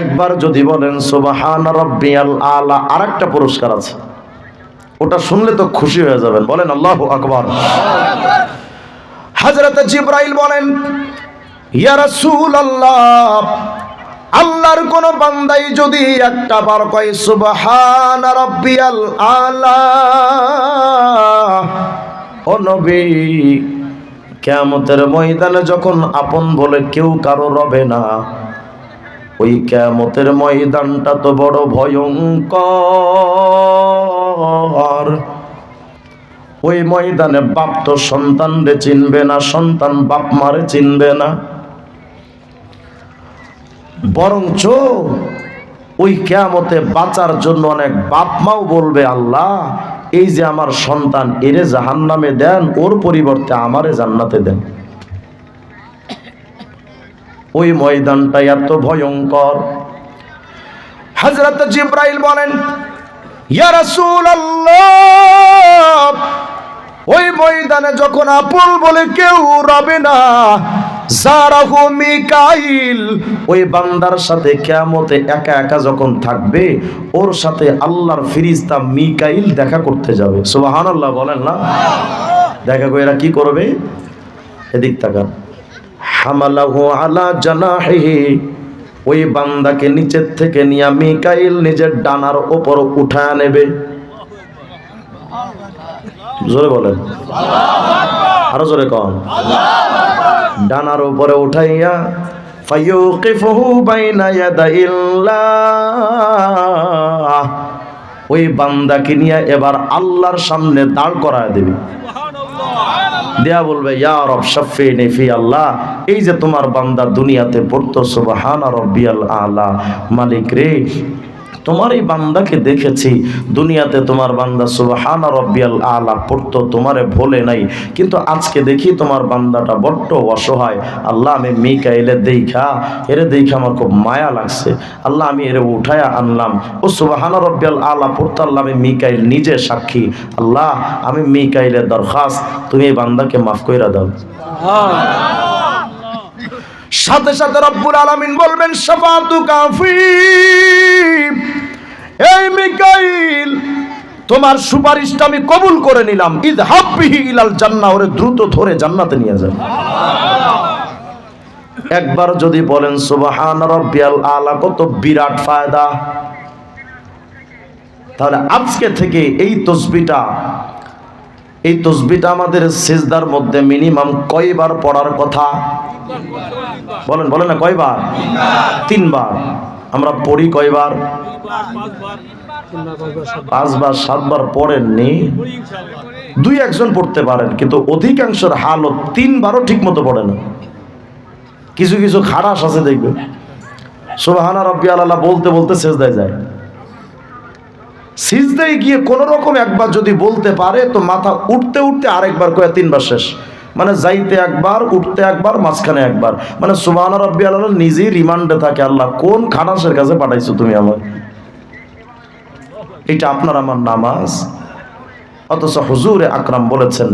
একবার যদি বলেন, সুবাহান রব্বিয়াল আলা আরেকটা পুরস্কার আছে। ওটা শুনলে তো খুশি হয়ে যাবেন। বলেন, আল্লাহু আকবার। হযরত জিব্রাইল বলেন আল্লাহর কোন বান্দাই যদি একটা বার কয়, সুবহান রাব্বিয়াল আলা ও নবী, কিয়ামতের ময়দানে যখন আপন বলে কেউ কারও রবে না ওই কিয়ামতের ময়দানটা তো বড় ভয়ঙ্কর। ওই ময়দানে বাপ তো সন্তান রে চিনবে না, সন্তান বাপ মারে চিনবে না। বরঞ্চ ওই কেয়ামতে বাঁচার জন্য অনেক বাপ মাও বলবে, আল্লাহ, এই যে আমার সন্তান, এরে জাহান নামে দেন, ওর পরিবর্তে আমারে জান্নাতে দেন। ওই ময়দানটা এত ভয়ঙ্কর। হজরত জিব্রাইল বলেন ওই ময়দানে যখন আপন বলে কেউ রবে না মিকাইল, ওই বান্দার সাথে কিয়ামতে একা একা যখন থাকবে, ওর সাথে আল্লাহর ফিরিস্তা মিকাইল দেখা করতে যাবে। সুবহানাল্লাহ বলেন না? দেখা করে এরা কি করবে? এদিক তাকান। হামালাহু আলা জানাহিহি। ওই বান্দাকে নিচের থেকে নিয়ে মিকাইল নিজের ডানার ওপর উঠায় নেবে। জোরে বলেন। আরও জোরে কন। ডানার উপরে উঠাইয়া ফায়ুকিফুহু বাইনা ইয়াদাইল্লাহ। ওই বান্দাকে নিয়ে এবার আল্লাহর সামনে দাঁড় করায় দেবে। দেয়া বলবে, ইয়া রব, শাফিনি ফি আল্লাহ, এই যে তোমার বান্দা দুনিয়াতে পড়তো সুবাহ আলা, মালিক রে তোমার এই বান্দাকে দেখেছি, দুনিয়াতে তোমার বান্দা সুবহানা রব্বিয়াল আলা পড়তো, তোমারে ভোলে নাই। কিন্তু আজকে দেখি তোমার বান্দাটা বড্ড অসহায়। আল্লাহ আমি মিকাইলে দেখা এরে দেখা আমার খুব মায়া লাগছে। আল্লাহ আমি এরে উঠায়া আনলাম। ও সুবহানা রব্বিয়াল আলা পড়তো, আল্লাহ আমি মিকাইল নিজে সাক্ষী। আল্লাহ আমি মিকাইলের দরখাস্ত, তুমি এই বান্দাকে মাফ কইরা দাও। সাথে সাথে রব্বুল আলামিন বলবেন কাফি এই মিকাইল, তোমার সুপারিশটা আমি কবুল করে নিলাম। ইদ হাব্বিহি ইলাল জান্নাহ, ওরে দ্রুত ধরে জান্নাতে নিয়ে যান একবার যদি বলেন, সুবহান রাব্বিয়াল আলা কত বিরাট ফায়দা। তাহলে আজকে থেকে এই তসবিটা এই তসবিটা আমাদের সিজদার মধ্যে মিনিমাম কয়বার পড়ার কথা? বলেন বলেন না, কয়বার? তিনবার। আমরা পড়ি কয়বার? পাঁচবার, সাতবার পড়েননি। দুই একজন পড়তে পারেন, কিন্তু অধিকাংশের হালত তিনবারও ঠিক মতো পড়ে না। কিছু কিছু খারাস আছে দেখবে সোহানা রব্বি আল্লাহ বলতে বলতে শেষদায় যায়। সিজদায় গিয়ে কোনো রকম একবার যদি বলতে পারে, তো মাথা উঠতে উঠতে আরেকবার কয়ে তিনবার শেষ। মানে যাইতে একবার, উঠতে একবার, মাঝখানে একবার। মানে সুবাহ রব্বি আল্লাহ নিজেই রিমান্ডে থাকে, আল্লাহ কোন খানাসের কাছে পাঠাইছো তুমি আমার এটা আপনার আমার নামাজ। অথচ হুজুরে আকরাম বলেছেন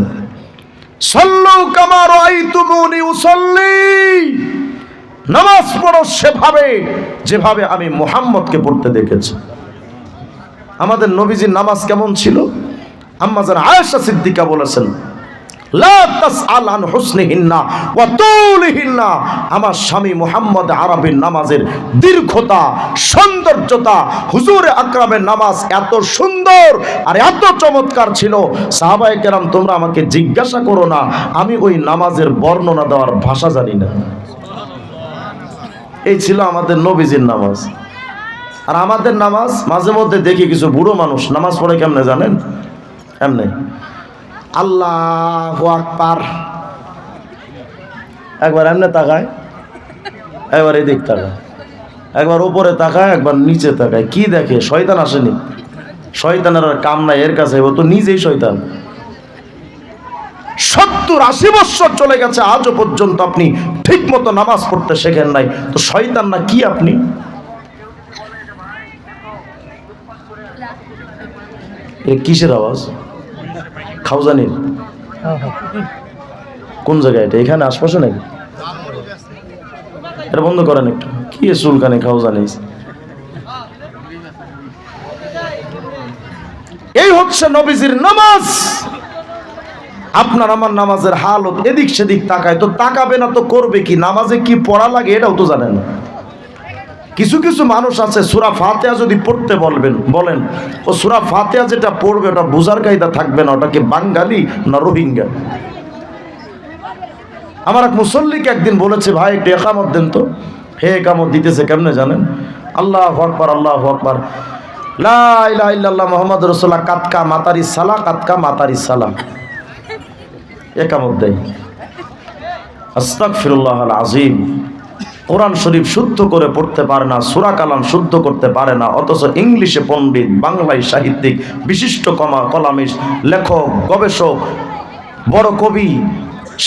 নামাজ পড়ো সেভাবে, যেভাবে আমি মোহাম্মদকে পড়তে দেখেছি। আমাদের নবীজির নামাজ কেমন ছিল? আম্মা যারা আয়েশা সিদ্দিকা বলেছেন আমার স্বামী মুহাম্মদ আরবির নামাজের দীর্ঘতা, সৌন্দর্যতা, হুজুরে আকরামের নামাজ এত সুন্দর আর এত চমৎকার ছিল। সাহাবায়ে কেরাম, তোমরা আমাকে জিজ্ঞাসা করো না, আমি ওই নামাজের বর্ণনা দেওয়ার ভাষা জানি না। এই ছিল আমাদের নবীজির নামাজ। আর আমাদের নামাজ মাঝে মধ্যে দেখি কিছু বুড়ো মানুষ, নামাজ পড়ে কেমনে জানেন? এমনি। আল্লাহ আকবার। একবার এমনে তাকায়, একবার এদিক তাকায়, একবার ওপরে তাকায়, একবার নিচে তাকায়। কি দেখে? শয়তান আসেনি। শয়তানের আর কাম নাই, এর কাছে তো নিজেই শয়তান। সত্তর আশি বৎসর চলে গেছে, আজও পর্যন্ত আপনি ঠিক মতো নামাজ পড়তে শেখেন নাই। তো শয়তান না কি আপনি? এ কিসের আওয়াজ? খাউজানির। কোন জায়গায় এটা? এখানে আশপাশে নাকি? এটা বন্ধ করেন একটু। কি চুলকানি খাও জানিস এই হচ্ছে নবীজির নামাজ। আপনার আমার নামাজের হালত এদিক সেদিক তাকায়। তো তাকাবে না তো করবে কি? নামাজে কি পড়া লাগে এটাও তো জানেন। না কিছু কিছু মানুষ আছে, সুরা ফাতেহা যদি পড়তে বলবেন, বলেন, ও সুরা ফাতেহা যেটা পড়বে, ওটা বুঝার কায়দা থাকবে না, ওটা কি বাঙালি না রোহিঙ্গা? আমার এক মুসল্লিকে একদিন বলেছে, ভাই, একটু একামত দেন তো। হে একামত দিতেছে কেমনে জানেন? আল্লাহ আকবার আল্লাহ আকবার। লা ইলাহা ইল্লাল্লাহ মোহাম্মদ রসুল্লাহ কাতকা মাতারি সালা কাতকা মাতারি সালা। একামত দেয়। আস্তাগফিরুল্লাহ আল আজিম কোরআন শরীফ শুদ্ধ করে পড়তে পারে না, সুরা কালাম শুদ্ধ করতে পারে না, অথচ ইংলিশে পণ্ডিত, বাংলায় সাহিত্যিক, বিশিষ্ট কমা, কলামিস্ট, লেখক, গবেষক, বড় কবি,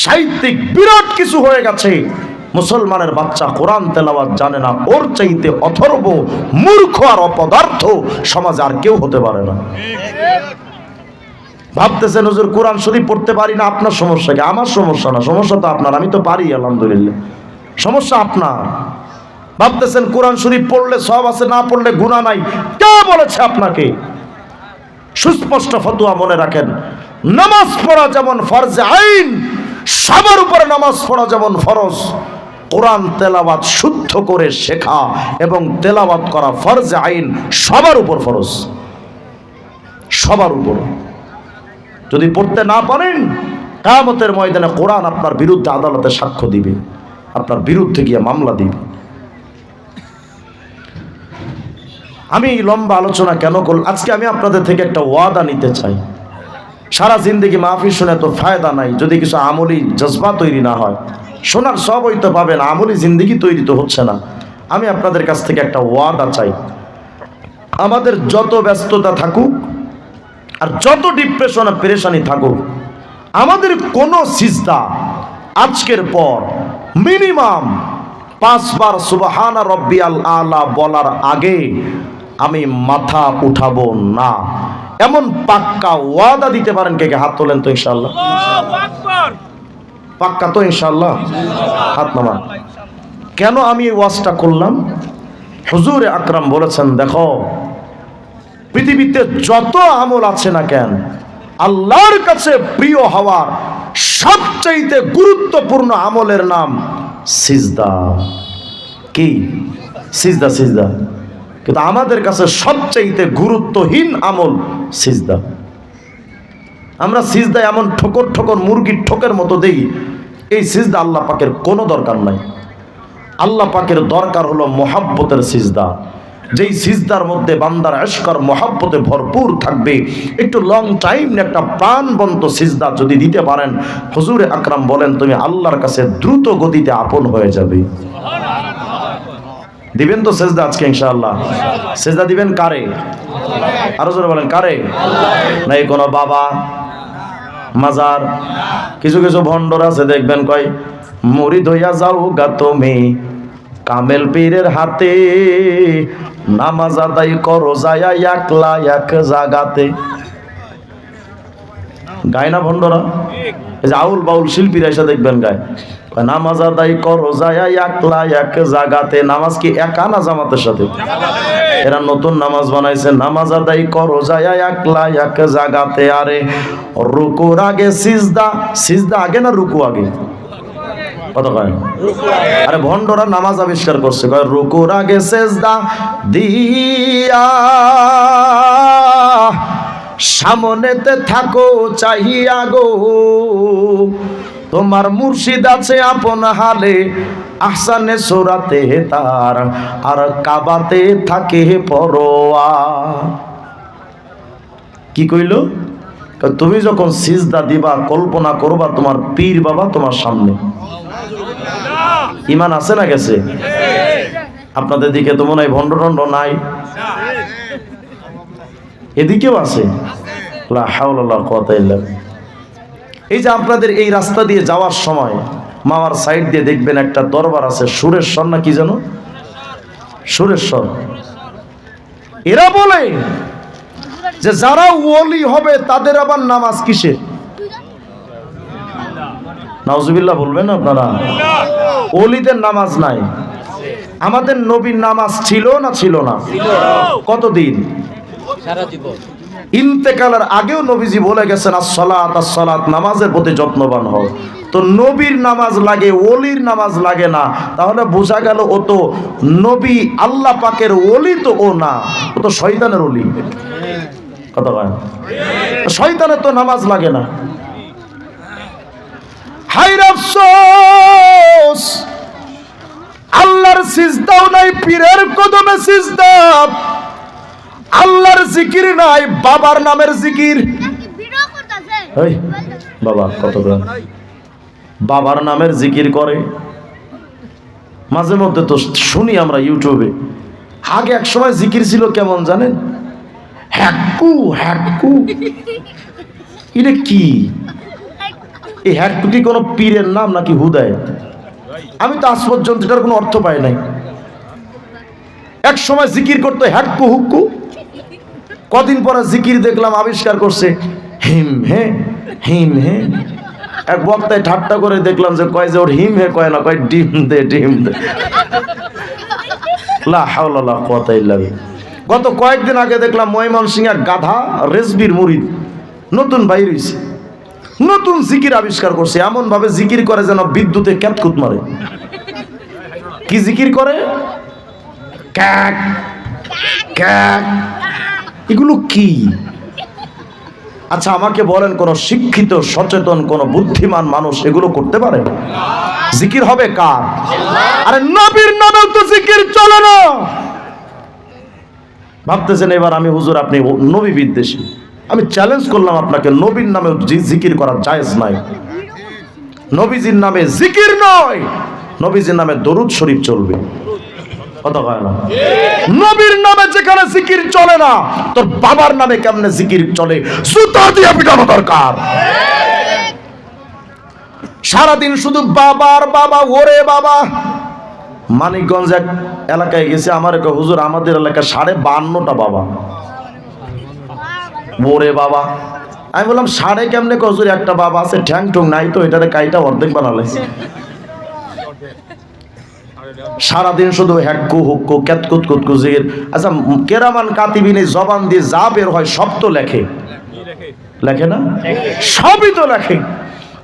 সাহিত্যিক, বিরাট কিছু হয়ে গেছে। মুসলমানের বাচ্চা কোরআন তেলাওয়াত জানে না, ওর চাইতে অথর্ব, মূর্খ আর অপদার্থ সমাজে আর কেউ হতে পারে না। ভাবতেছেন, হুজুর, কোরআন শরীফ পড়তে পারি না, আপনার সমস্যা কি? আমার সমস্যা না, সমস্যা তো আপনার, আমি তো পারি, আলহামদুলিল্লাহ। সমস্যা আপনার। ভাবতেছেন কোরআন শরীফ পড়লে সব আছে, না পড়লে গুণা নাই। কে বলেছে আপনাকে? সুস্পষ্ট ফতুয়া মনে রাখেন। নামাজ পড়া যেমন ফরজে, আইন, সবার উপরে নামাজ পড়া যেমন ফরজ, কোরআন তেলাওয়াত শুদ্ধ করে শেখা এবং তেলাওয়াত করা ফরজে, আইন সবার উপর ফরজ। সবার উপর। যদি পড়তে না পারেন, কামতের ময়দানে কোরআন আপনার বিরুদ্ধে আদালতে সাক্ষ্য দিবে। আপনার বিরুদ্ধে গিয়ে মামলা দিবে। আমি লম্বা আলোচনা কেন করল আজকে আমি আপনাদের থেকে একটা ওয়াদা নিতে চাই। সারা জিন্দগি মাহফিল শুনে তো ফায়দা নাই, যদি কিছু আমলি জজবা তৈরি না হয়। শোনার সব হইতে পাবেন, আমলি জিন্দগি তৈরি তো হচ্ছে না। আমি আপনাদের কাছ থেকে একটা ওয়াদা চাই। আমাদের যত ব্যস্ততা থাকুক আর যত ডিপ্রেশন আর পেরেশানি থাকুক, আমাদের কোনো সিজদা আজকের পর মিনিমাম পাঁচবার সুবাহানা রব্বিয়াল আলা বলার আগে আমি মাথা উঠাবো না। এমন পাক্কা ওয়াদা দিতে পারেন কে কে? হাত তোলেন তো ইনশাল্লাহ পাক্কা তো ইনশাল্লাহ হাত নামা কেন আমি এই ওয়াজটা করলাম? হুজুর আকরাম বলেছেন দেখো পৃথিবীতে যত আমল আছে না কেন আল্লাহর কাছে প্রিয় হওয়ার সবচাইতে গুরুত্বপূর্ণ আমলের নাম সিজদা। কি? সিজদা সিজদা। কিন্তু আমাদের কাছে সবচাইতে গুরুত্বহীন আমল সিজদা। আমরা সিজদা এমন ঠোকর ঠোকর, মুরগির ঠোকের মতো দেই, এই সিজদা আল্লাহ পাকের কোনো দরকার নাই। আল্লাহ পাকের দরকার হলো মোহাব্বতের সিজদা। যেই সিজদার মধ্যে বান্দার আশকার মহাব্বতে ভরপুর থাকবে, একটু লং টাইম একটা প্রাণবন্ত সিজদা যদি দিতে পারেন, হুজুরে আকরাম বলেন, তুমি আল্লাহর কাছে দ্রুত গতিতে আপন হয়ে যাবে। দিবেন তো সেজদা আজকে, ইনশাআল্লাহ। সেজদা দিবেন কারে? আরও জোরে বলেন, কারে? নাই কোনো বাবা, মাজার, কিছু কিছু ভণ্ডর আছে, দেখবেন কয়, মুড়ি ধইয়া যাও গা তুমি, কামেল পীরের হাতে নামাজ আদায় করো, যায়া একলা এক জাগাতে গায় না ভণ্ডরা এই যে আউল বাউল শিল্পীরা এসে দেখবেন গায়। নামাজ আদায় করো, যায়া একলা এক জাগাতে নামাজ কি একা না জামাতের সাথে? এরা নতুন নামাজ বানাইছে। নামাজ আদায় করো, যায়া একলা এক জাগাতে আরে, রুকুর আগে সিজদা। সিজদা আগে না রুকু আগে? কত কয়? আরে ভণ্ডরা নামাজ আবিষ্কার করছে, কয়, রুকুর আগে সেজদা দিয়া সামনেতে থাকো, চাহিয়া গো। তোমার মুর্শিদ আছে আপন হালে, আহসানে সোরাতে তার, আর কাবাতে থাকে পরোয়া। কি কইল? তুমি যখন সিজদা দিবা, কল্পনা করবা তোমার পীর বাবা তোমার সামনে। ইমান আছে না গেছে? আপনাদের দিকে তো মনে হয় ভণ্ড টন্ড নাই। এদিকেও আছে। এই যে আপনাদের এই রাস্তা দিয়ে যাওয়ার সময়, মামার সাইড দিয়ে দেখবেন একটা দরবার আছে, সুরেশ্বর না কি যেন? সুরেশ্বর। এরা বলে যে যারা ওলি হবে তাদের আবার নামাজ কিসের? নাউজুবিল্লাহ বলবেন আপনারা? ওলিদের নামাজ নাই। আমাদের নবীর নামাজ ছিল না ছিল না? কতদিন? ইন্তেকালের আগেও নবীজি বলে গেছেন আসসালাত আসসালাত নামাজের প্রতি যত্নবান হও। তো নবীর নামাজ লাগে ওলির নামাজ লাগে না। তাহলে বোঝা গেল ও তো নবী আল্লাহ পাকের ওলি তো ও না ও তো শয়তানের ওলি। শয়তানের তো নামাজ লাগে না। হাইর আফসোস, আল্লাহর সিজদাও নাই, পীরের কদমে সিজদা। আল্লাহর জিকির নাই, বাবার নামের জিকির। বাবা, কত? বাবার নামের জিকির করে। মাঝে মধ্যে তো শুনি আমরা ইউটিউবে। আগে এক সময় জিকির ছিল কেমন জানেন? হ্যাকু হ্যাকু। এটা কি? এই হ্যাকু কি কোনো পীরের নাম নাকি হুদায়? আমি তো আজ পর্যন্ত এটার কোনো অর্থ পাই নাই। এক সময় জিকির করতো হ্যাক্কু হুক্কু কদিন পরে জিকির দেখলাম আবিষ্কার করছে হিম হে হিম হে। এক বক্তায় ঠাট্টা করে দেখলাম যে কয় যে ওর হিম হে, কয় না, কয় ডিম দে ডিম দে। লা হাওলা লা কুওয়াতা ইল্লা বিল্লাহ। গত কয়েকদিন আগে দেখলাম ময়মনসিংহ গাধা রেসবির মুরিদ নতুন বাইর হইছে। নতুন জিকির আবিষ্কার করছে এমন ভাবে জিকির করে যেন বিদ্যুতে ক্যাতকুত মারে। কি জিকির করে? ক্যাক ক্যাক। এগুলো কি? আচ্ছা আমাকে বলেন, কোন শিক্ষিত, সচেতন, কোন বুদ্ধিমান মানুষ এগুলো করতে পারে? জিকির হবে কার? আরে নবীর নামেও তো জিকির চলে না! ভাবতেছেন এবার আমি, হুজুর, আপনি নবী বিদ্বেষী। আমি চ্যালেঞ্জ করলাম আপনাকে, নবীর নামে জিকির করা জায়েজ নাই। নবীজির নামে জিকির নয়, নবীজির নামে দরুদ শরীফ চলবে। নবীর নামে যেখানে জিকির চলে না, তোর বাবার নামে জিকির চলে? দরকার। সারাদিন শুধু বাবার বাবা, ওরে বাবা মানিকগঞ্জ এক এলাকায় গেছে। আমার এক হুজুর, আমাদের এলাকায় সাড়ে বান্নটা বাবা। ওরে বাবা। আমি বললাম, সাড়ে কেমনে ক হুজুর, একটা বাবা আছে ঠ্যাং ঠুং নাই তো, এটারে কাইটা অর্ধেক বানালে। সারাদিন শুধু হ্যাক্কু হুক্কু ক্যাতকুত কুতকু জিগির আচ্ছা কেরামান কাতিবিনে জবান দিয়ে যা বের হয়, সব তো লেখে। লেখে না? সবই তো লেখে।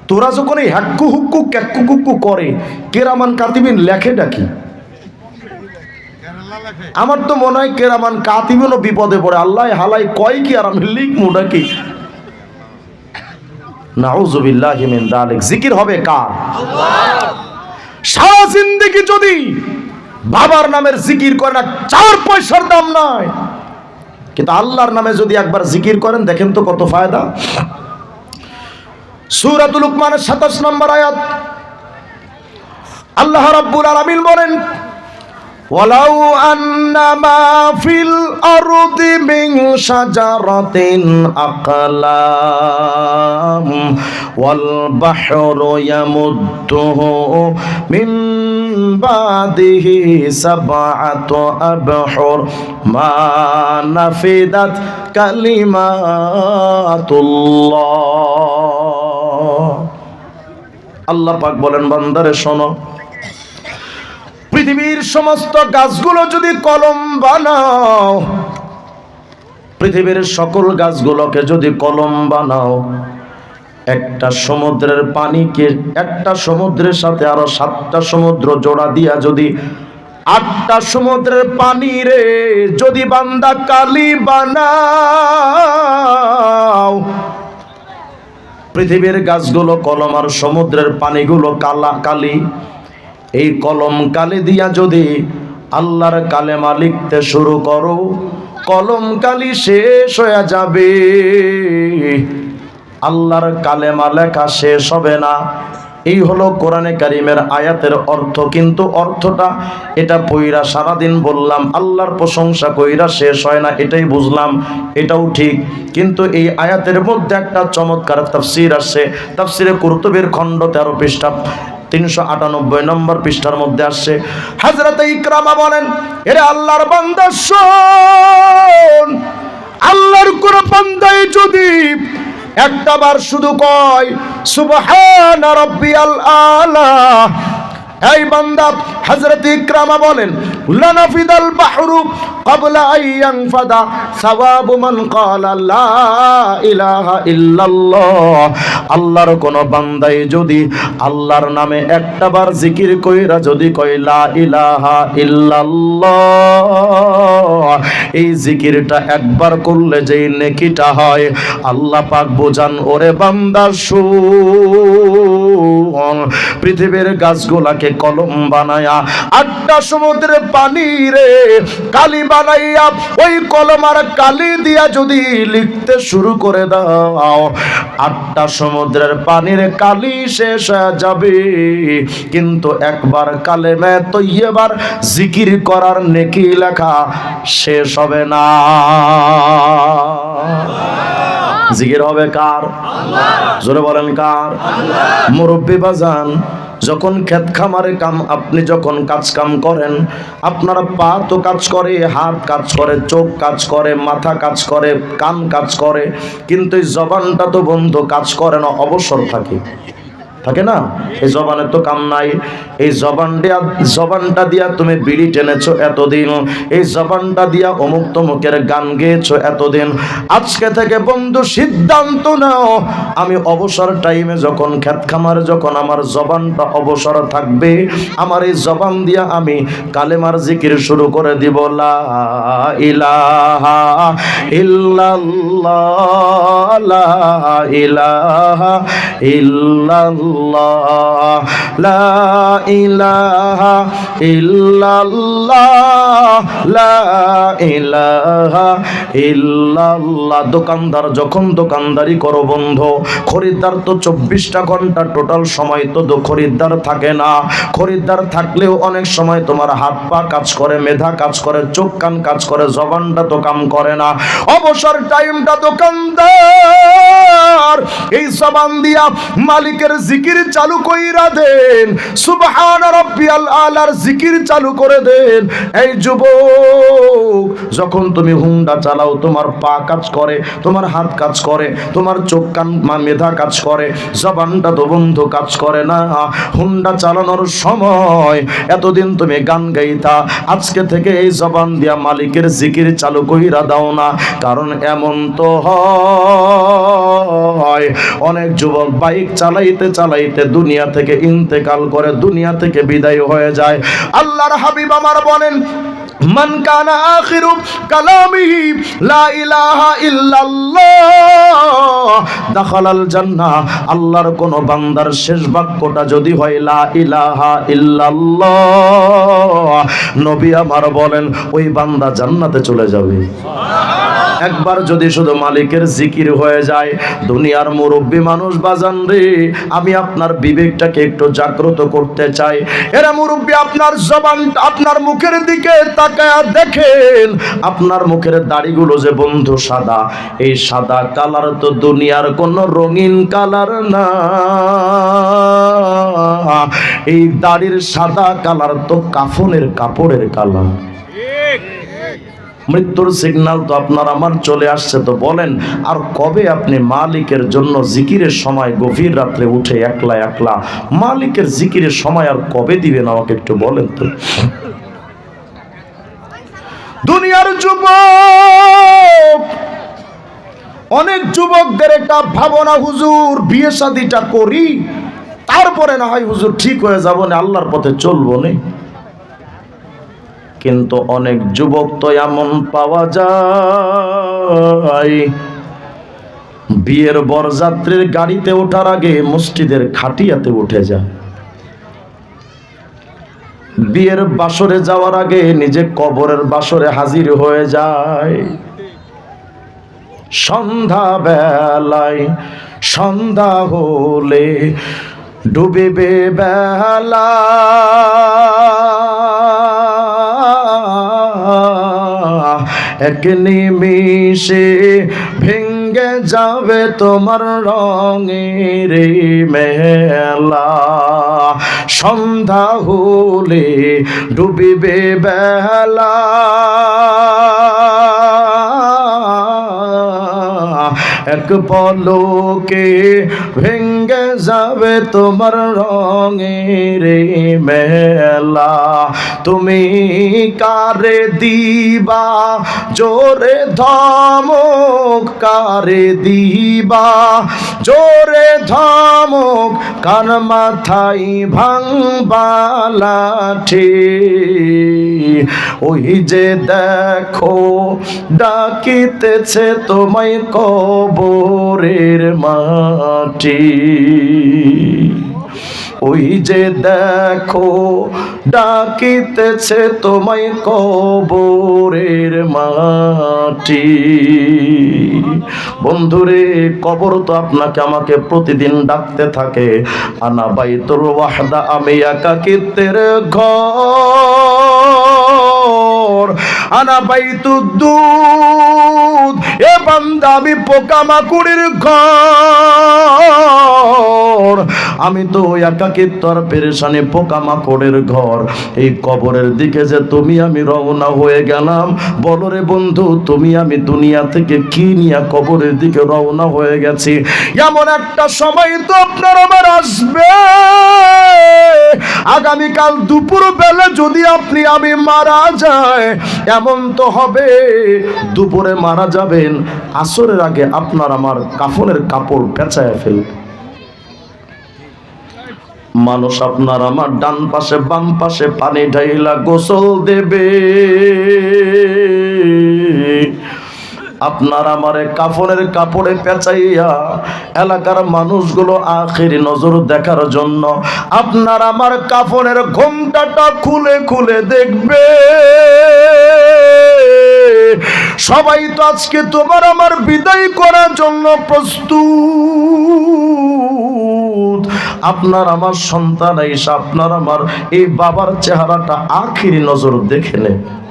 তোরা যখন এই হ্যাক্কু হুক্কু ক্যাক্কু কুক্কু করে, কেরামান কাতিবিন লেখে ডাকি আমার তো মনে হয় কেরামান কাতিবিনও বিপদে পড়ে। আল্লাহ হালাই কয় কি আর আমি লিখ মুডা কি নাউজুবিল্লাহি জিকির হবে যদি বাবার নামের জিকির করে না, চার পয়সার দাম কিন্তু আল্লাহর নামে যদি একবার জিকির করেন, দেখেন তো কত ফায়দা। সুরাতুল সাতাশ নম্বর আয়াত। আল্লাহ রাব্বুল আলামিন বলেন, ওয়ালাউ আন্নামা ফিল আরদি মিন শাজারাতিন আকলাম, ওয়াল বাহরু ইয়ামুদ্দুহু মিন বাদিহি সাবআতু আবহুর মা নাফিদাত কালিমাতুল্লাহ। আল্লাহ পাক বলেন, বান্দারে, শোনো। পৃথিবীর সমস্ত গাছগুলো যদি কলম বানাও, পৃথিবীর সকল গাছগুলোকে যদি কলম বানাও, একটা সমুদ্রের পানিকে একটা সমুদ্রের সাথে আরও সাতটা সমুদ্র জোড়া দিয়া যদি আটটা সমুদ্রের পানি রে যদি বান্দা কালি বানাও পৃথিবীর গাছগুলো, কলম আর সমুদ্রের পানিগুলো কালা কালি। এই কলম কালি দিয়া যদি আল্লাহর কালেমা লিখতে শুরু করো, কলম কালি শেষ হয়ে যাবে। আল্লাহর কালেমা লেখা শেষ হবে না। এই হলো কোরআনে কারিমের আয়াতের অর্থ। কিন্তু অর্থটা এটা পইরা সারাদিন বললাম, আল্লাহর প্রশংসা কইরা শেষ হয় না, এটাই বুঝলাম, এটাও ঠিক। কিন্তু এই আয়াতের মধ্যে একটা চমৎকার তাফসির আসছে। তাফসিরে কুরতুবের খণ্ড তেরো পৃষ্ঠা, তিনশো আটানব্বই নম্বর পৃষ্ঠার মধ্যে আসছে। হাজরত ইকরামা বলেন, এরে আল্লাহর বান্দা শোন, আল্লাহর কোন বান্দাই যদি একটা বার শুধু কয় সুবহান রব্বিয়াল আলা এই বান্দা, হযরত ইকরামা বলেন, লানাফিদাল বাহরু ক্বাবলা আইয়ান ফাদা সাওয়াবু মান ক্বালা লা ইলাহা ইল্লাল্লাহ। আল্লাহর কোন বান্দাই যদি আল্লাহর নামে একটা বার জিকির কইরা যদি কয়, লা ইলাহা ইল্লাল্লাহ, এই জিকিরটা একবার করলে যেই নেকিটা হয়, আল্লাহ পাক বোঝান, ওরে বান্দা, শুন, পৃথিবীর গাছগুলাকে কলম বানায়া, আটটা সমুদ্রের পানি রে কালি বানাইয়া, ওই কলম আর কালি দিয়া যদি লিখতে শুরু করে দাও, আটটা সমুদ্রের পানির কালি শেষ যাবে। কিন্তু একবার কালেমে তৈয়বার জিকির করার নেকি লেখা শেষ হবে না। জিকির হবে কার? জোরে বলেন কার? মুরব্বী বাজান যখন ক্ষেত খামারে কাম আপনি যখন কাজ কাম করেন আপনার পা তো কাজ করে হাত কাজ করে চোখ কাজ করে মাথা কাজ করে কান কাজ করে কিন্তু এই জবানটা তো বন্ধু কাজ করে না অবসর থাকে। থাকে না? এই জবানের তো কাম নাই। এই জবান দিয়া জবানটা দিয়া তুমি বিড়ি টেনেছো এতদিন। এই জবানটা দিয়া অমুক তমুকের গান গেয়েছো এতদিন। আজকে থেকে বন্ধু সিদ্ধান্ত নাও। আমি অবসর টাইমে যখন, খেত খামার যখন আমার জবানটা অবসর থাকবে, আমার এই জবান দিয়া আমি কালেমার জিকির শুরু করে দিব। লা ইলাহা ইল্লাল্লাহ, লা ইলাহা ইল্লাল্লাহ। লা ইলাহা ইল্লাল্লাহ, লা ইলাহা ইল্লাল্লাহ। দোকানদার যখন দোকানদারি করো বন্ধু, খরিদ্দার তো চব্বিশটা ঘণ্টা টোটাল সময় তো খরিদ্দার থাকে না। খরিদ্দার থাকলেও অনেক সময় তোমার হাত পা কাজ করে, মেধা কাজ করে, চোখ কান কাজ করে, জবানটা তো কাম করে না। অবসর টাইমটা দোকানদার। এই জবান দিয়া মালিকের জিকির চালু কইরা দেন। সুবহান রাব্বিয়াল আলার জিকির চালু করে দেন। এই যুবক, যখন তুমি হুন্ডা চালাও, তোমার পা কাজ করে, তোমার হাত কাজ করে, তোমার চোখ কান মেধা কাজ করে, জবানটা তো বন্ধু কাজ করে না। হুন্ডা চালানোর সময় এতদিন তুমি গান গাইতা, আজকে থেকে এই জবান দিয়া মালিকের জিকির চালু কইরা দাও না, কারণ এমন তো হয়। অনেক যুবক বাইক চালাইতে চালাইতে দুনিয়া থেকে ইন্তেকাল করে দুনিয়া থেকে বিদায় হয়ে যায়। আল্লাহর হাবিব আমার বলেন মান কানা আখিরু কালামিহি লা ইলাহা ইল্লাল্লাহ। দাখালাল জান্নাহ। আল্লাহর কোন বান্দার শেষ বাক্যটা যদি হয় লা ইলাহা ইল্লাল্লাহ। নবী আমার বলেন, ওই বান্দা জান্নাতে চলে যাবে। একবার যদি শুধু মালিকের জিকির হয়ে যায়, দুনিয়ার মুরব্বী মানুষ বাজান রে, আমি আপনার বিবেকটাকে একটু জাগ্রত করতে চাই। এরা মুরব্বী, আপনার জবান, আপনার মুখের দিকে তাকায়া দেখেন আপনার মুখের দাড়িগুলো যে বন্ধু সাদা, এই সাদা কালার তো দুনিয়ার কোন রঙিন কালার না। এই দাড়ির সাদা কালার তো কাফনের কাপড়ের কালার। মৃত্যুর সিগন্যাল তো আপনার আমার চলে আসছে তো বলেন, আর কবে আপনি মালিকের জন্য জিকিরের সময় গভীর রাত্রে উঠে একলা একলা মালিকের জিকিরের সময় আর কবে দিবেন আমাকে একটু বলেন তো? দুনিয়ার যুবক। অনেক যুবকদের একটা ভাবনা, হুজুর, বিয়ে শাদিটা করি, তারপরে না হয় হুজুর ঠিক হয়ে যাব না, আল্লাহর পথে চলবো না। কিন্তু অনেক যুবক তো এমন পাওয়া যায়, বিয়ের বরযাত্রীর গাড়িতে ওঠার আগে মসজিদের খাটিয়াতে উঠে যায়। বিয়ের বাসরে যাওয়ার আগে নিজে কবরের বাসরে হাজির হয়ে যায়। সন্ধ্যা বেলায়, সন্ধ্যা হলে ডুবিবে বেলা। এক নিমিষে ভেঙ্গে যাবে তোমার রঙের মেলা। সন্ধ্যা হলে ডুবিবে বেলা। এক পলকে ভেঙ্গে যাবে তোমার রঙের মেলা। তুমি কারে দিবা? জোরে ধমক কারে দিবা? জোরে ধমক কান মাথায় ভাঙবালাঠি ওই যে দেখো, ডাকিতেছে তোমায় কবরের মাটি। ওই যে দেখো, ডাকিতেছে তোমায় কবরের মাটি। বন্ধুরে, কবর তো আপনাকে আমাকে প্রতিদিন ডাকতে থাকে। আনা বাইতুল ওয়াহদা, আমি একাকিত্বের ঘর। আনা বাইতুদ দুধ এ বান্দা, আমি পোকামাকুড়ির ঘর। আমি তো একাকিত্বর পেরেশানি পোকামাকড়ের ঘর। এই কবরের দিকে যে তুমি আমি রওনা হয়ে গেলাম, বলো রে বন্ধু, তুমি আমি দুনিয়া থেকে কি নিয়ে কবরের দিকে রওনা হয়ে গেছি? এমন একটা সময় তো আপনার আমার আসবে। আগামীকাল দুপুর বেলা যদি আপনি আমি মারা যায়, এমন তো হবে। দুপুরে মারা যাবেন, আসরের আগে আপনার আমার কাফনের কাপড় পেঁচায় ফেলবে মানুষ আপনার আমার ডান পাশে, বাম পাশে পানি ঢাইলা গোসল দেবে। আপনার আমারে কাফনের কাপড়ে পেঁচাইয়া এলাকার মানুষগুলো আখেরি নজর দেখার জন্য আপনার আমার কাফনের ঘোমটাটা খুলে খুলে দেখবে। সবাই তো আজকে তোমার আমার বিদায় করার জন্য প্রস্তুত। আপনার আমার সন্তান এসে আপনার আমার এই বাবার চেহারাটা আখিরি নজর দেখে নেবে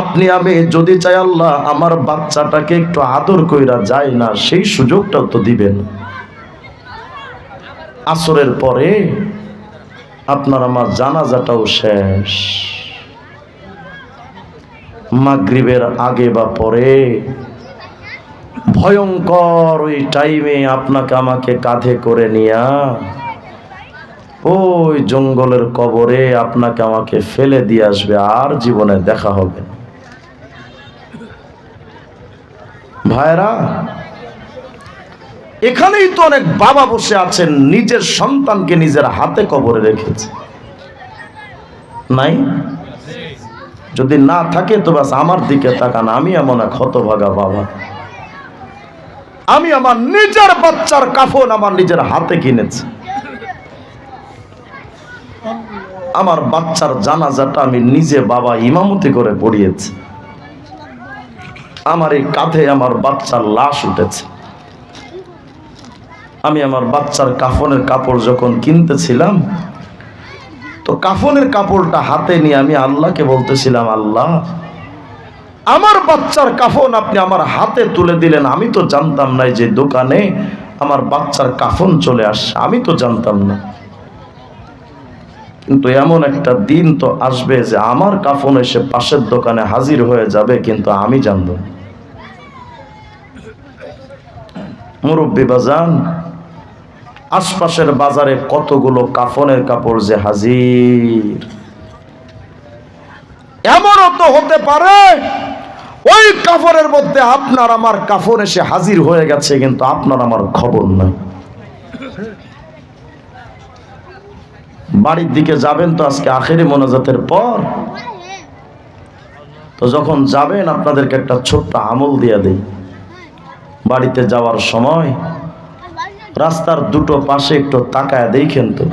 আপনি, আমি যদি চাই আল্লাহ আমার বাচ্চাটাকে একটু আদর কইরা যায় না, সেই সুযোগটাও তো দিবেন। আসরের পরে আপনার আমার জানাজাটাও শেষ। মাগরিবের আগে বা পরে ভয়ঙ্কর ওই টাইমে আপনাকে আমাকে কাঁধে করে নিয়া ওই জঙ্গলের কবরে আপনাকে আমাকে ফেলে দিয়ে আসবে, আর জীবনে দেখা হবে না। ভাইরা এখানেই তো অনেক বাবা বসে আছেন, নিজের সন্তানকে নিজের হাতে কবরে রেখেছে। নাই? যদি না থাকে তো বাস আমার দিকে তাকান, আমি এমন এক হতভাগা বাবা। আমি আমার নিজের বাচ্চার কাফন আমার নিজের হাতে কিনেছি। আমার বাচ্চার জানাজাটা আমি নিজে বাবা ইমামতি করে পড়িয়েছি। আমার এই কাঁধে আমার বাচ্চার লাশ উঠেছে। আমি আমার বাচ্চার কাফনের কাপড় যখন কিনতেছিলাম, তো কাফনের কাপড়টা হাতে নিয়ে আমি আল্লাহকে বলতেছিলাম, আল্লাহ, আমার বাচ্চার কাফন আপনি আমার হাতে তুলে দিলেন। আমি তো জানতাম না যে দোকানে আমার বাচ্চার কাফন চলে আসছে। আমি তো জানতাম না। কিন্তু এমন একটা দিন তো আসবে যে আমার কাফন এসে পাশের দোকানে হাজির হয়ে যাবে, কিন্তু আমি জানব না। মুরব্বী বাজান, আশপাশের বাজারে কতগুলো কাফনের কাপড় যে হাজির। এমনও তো হতে পারে, ওই কাপড়ের মধ্যে আপনার আমার কাফন এসে হাজির হয়ে গেছে, কিন্তু আপনার আমার খবর নাই। বাড়ির দিকে যাবেন তো আজকে আখেরি মোনাজাতের পর, তো যখন যাবেন আপনাদেরকে একটা ছোট্ট আমল দিয়ে দেই। বাড়িতে যাওয়ার সময় রাস্তার দুটো পাশে একটু তাকায় দেখেন তো।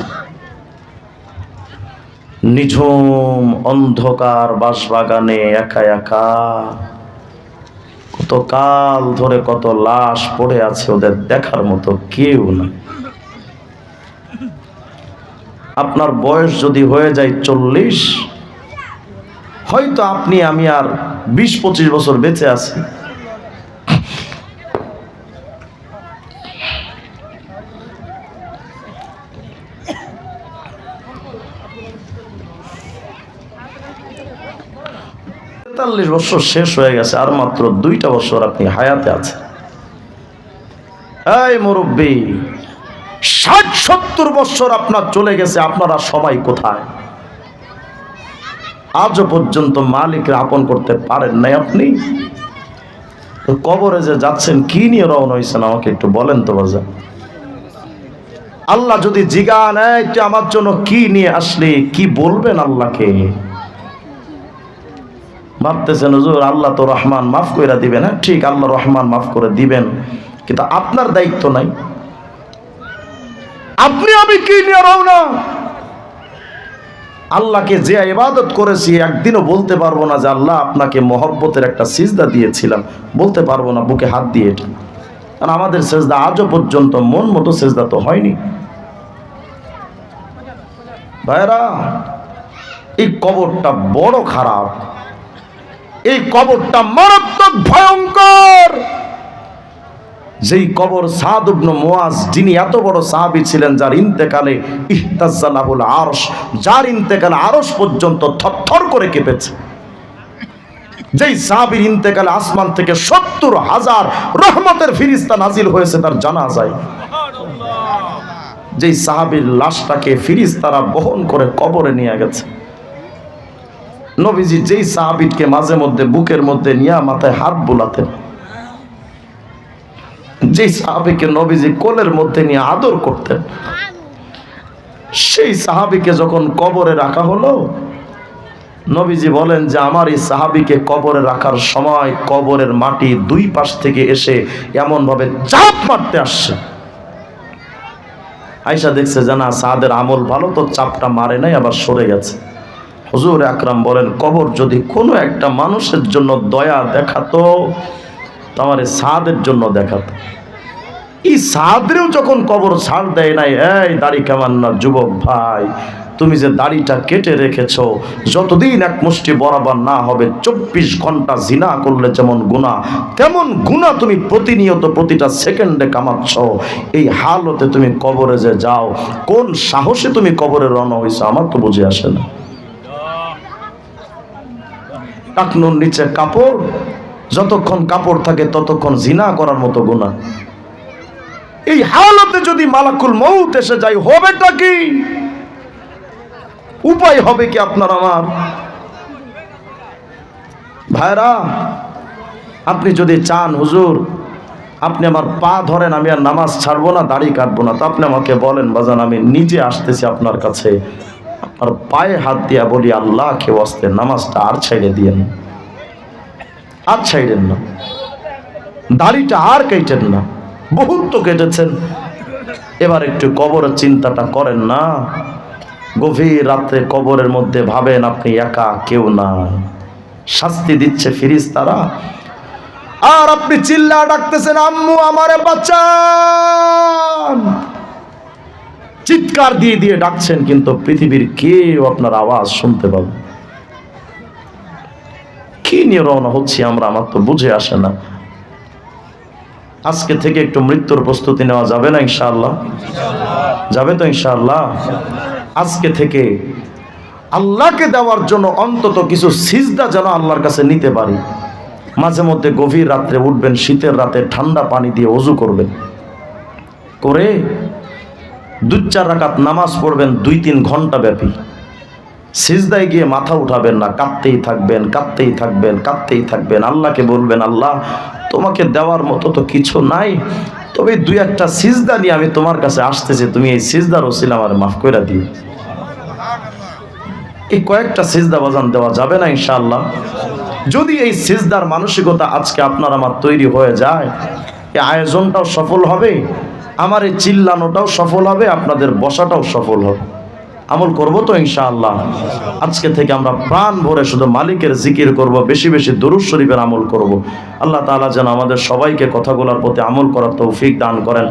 নিঝুম অন্ধকার বাঁশবাগানে একা একা। কত কাল ধরে কত লাশ পড়ে আছে ওদের দেখার মতো কেউ না। আপনার বয়স যদি হয়ে যায় চল্লিশ, হয়তো আপনি, আমি আর বিশ পঁচিশ বছর বেঁচে আছি। তেতাল্লিশ বছর শেষ হয়ে গেছে, আর মাত্র দুইটা বছর আপনি হায়াতে আছেন। এই মুরব্বী, ষাট সত্তর বছর আপনার চলে গেছে, আপনারা সবাই কোথায়? আজও পর্যন্ত মালিকরা আপন করতে পারেন নাই আপনি? কবরে যে যাচ্ছেন, কি নিয়ে রওনা হয়েছেন আমাকে একটু বলেন তো বাজা আল্লাহ যদি জিগা নেয় আমার জন্য কি নিয়ে আসলে, কি বলবেন আল্লাহকে? ভাবতেছেন হুজুর, আল্লাহ তো রহমান মাফ করে দিবেন হ্যাঁ ঠিক, আল্লাহ রহমান মাফ করে দিবেন। কিন্তু আপনার দায়িত্ব নাই। আপনি, আমি কি নিয়ে রওনা? আল্লাহকে যে ইবাদত করেছি, একদিনও বলতে পারব না যে আল্লাহ আপনাকে মহব্বতের একটা সিজদা দিয়েছিলাম। বলতে পারব না, বুকে হাত দিয়ে কারণ আমাদের সেজদা আজও পর্যন্ত মন মতো সেজদা তো হয়নি। ভাইরা এই কবরটা বড় খারাপ। এই কবরটা মারাত্মক ভয়ঙ্কর। যেই কবর সাদ ইবনে মুয়াজ, যিনি এত বড় সাহাবী ছিলেন, যার ইন্তেকালে ইহতাজ্জালাহুল আরশ, যার ইন্তেকালে আরশ পর্যন্ত থরথর করে কেঁপেছে। যেই সাহাবীর ইন্তেকালে আসমান থেকে সত্তর হাজার রহমতের ফিরিস্তা নাজিল হয়েছে, তার জানা যায় যেই সাহাবীর লাশটাকে ফিরিস্তারা বহন করে কবরে নিয়ে গেছে। নবীজি যেই সাহাবিদকে মাঝে মধ্যে বুকের মধ্যে নিয়ে মাথায় হাত বুলাতেন যে সাহাবিকে নবীজি কোলের মধ্যে নিয়ে আদর করতেন, সেই সাহাবিকে যখন কবরে রাখা হলো, নবীজি বলেন যে, আমার এই সাহাবিকে কবরে রাখার সময় কবরের মাটি দুই পাশ থেকে এসে এমন ভাবে চাপ মারতে আসছে। আয়সা দেখছে জানা সাহাদের আমল ভালো, তো চাপটা মারে নাই, আবার সরে গেছে। হুজুর আকরাম বলেন, কবর যদি কোনো একটা মানুষের জন্য দয়া দেখাতো তোমার সাদের জন্য দেখাতো। এই সাদরেও যখন কবর ছাড় দেয় নাই, এই দাড়ি কেমন না, যুবক ভাই, তুমি যে দাড়িটা কেটে রেখেছ, যতদিন এক মুষ্টি বরাবর না হবে, চব্বিশ ঘণ্টা জিনা করলে যেমন গুণা তেমন গুণা তুমি প্রতিনিয়ত প্রতিটা সেকেন্ডে কামাচ্ছ। এই হালতে তুমি কবরে যে যাও, কোন সাহসে তুমি কবরে রওনা হয়েছো আমার তো বুঝে আসে না। টাকনুর নিচে কাপড়, যতক্ষণ কাপড় থাকে ততক্ষণ জিনা করার মতো গুণা এই হালতে যদি মালাকুল মৌত এসে যায়, হবেটা কি? উপায় হবে কি আপনার আমার? ভাইরা, আপনি যদি চান, হুজুর, আপনি আমার পা ধরেন, আমি আর নামাজ ছাড়বো না, দাড়ি কাটবো না, তো আপনি আমাকে বলেন, বাজান, আমি নিজে আসতেছি আপনার কাছে। আপনার পায়ে হাত দিয়া বলি আল্লাহ কেউ আসতে নামাজটা আর ছেড়ে দিয়েন আর ছাইড়েন না। দাড়িটা আর কেটেন না। বহুত তো কেটেছেন। এবার একটু কবরের চিন্তাটা করেন না। গভীর রাতে কবরের মধ্যে ভাবেন, আপনি একা কেউ না শাস্তি দিচ্ছে ফিরিস তারা আর আপনি চিল্লা ডাকতেছেন, আম্মু আমারে বাচ্চান চিৎকার দিয়ে দিয়ে ডাকছেন, কিন্তু পৃথিবীর কেউ আপনার আওয়াজ শুনতে পাবে কি নিয়ে রওনা হচ্ছি আমরা, আমার তো বুঝে আসে না। আজকে থেকে একটু মৃত্যুর প্রস্তুতি নেওয়া যাবে না ইনশাআল্লাহ? যাবে তো ইনশাআল্লাহ? আজকে থেকে আল্লাহকে দেওয়ার জন্য অন্তত কিছু সিজদা যেন আল্লাহর কাছে নিতে পারি। মাঝে মধ্যে গভীর রাত্রে উঠবেন, শীতের রাতে ঠান্ডা পানি দিয়ে অজু করবেন। করে দু চার রাকাত নামাজ পড়বেন, দুই তিন ঘণ্টা ব্যাপী। সিজদায় গিয়ে মাথা উঠাবেন না, কাঁদতেই থাকবেন কাঁদতেই থাকবেন কাঁদতেই থাকবেন। আল্লাহকে বলবেন, আল্লাহ, তোমাকে দেওয়ার মতো তো কিছু নাই, তবে দুই একটা সিজদা নিয়ে আমি তোমার কাছে আসতেছি। তুমি এই সিজদার ওসিলা আমার মাফ করে দিও। এই কয়েকটা সিজদা বাজান দেওয়া যাবে না ইনশাআল্লাহ। যদি এই সিজদার মানসিকতা আজকে আপনার আমার তৈরি হয়ে যায়, এই আয়োজনটাও সফল হবে। আমার এই চিল্লানোটাও সফল হবে, আপনাদের বসাটাও সফল হবে। আমল করব তো ইনশাআল্লাহ। আজকে থেকে আমরা প্রাণ ভরে শুধু মালিকের জিকির করব, বেশি বেশি দরুদ শরীফের আমল করব। আল্লাহ তাআলা যেন আমাদের সবাইকে কথাগুলোর প্রতি আমল করার তৌফিক দান করেন।